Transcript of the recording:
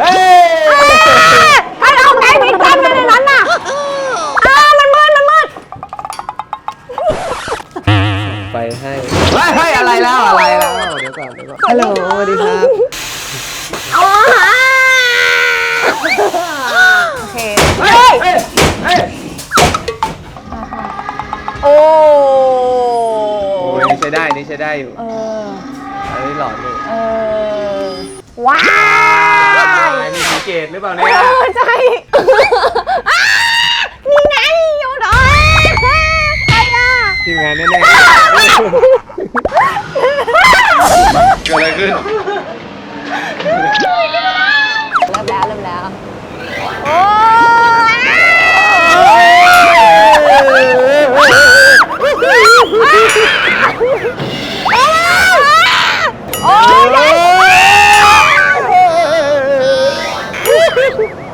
เฮ้ย ให้เอาไก่ไปแกงไปในนั้นน่ะอ้ามันมืดมันมืดไปให้ไปให้อะไรแล้วอะไรแล้วเดี๋ยวก่อนเดี๋ยวก่อนฮัลโหลสวัสดีครับอ๋อโอเค เฮ้ยเฮ้ยเฮ้ยโอ้โอ้ยนี่ใช้ได้นี่ใช้ได้อยู่เอออันนี้หลอดอยู่ เออว้าว นนี้สังเกตหรือเปล่าเอเนี่ย อใช่ อ้านี่ไงอยู่หน่อยใครอะทีมงานแน่ๆเกิดอะไรขึ้น เริ่มแล้วเริ่มแล้ว โอ้โอ้ยได้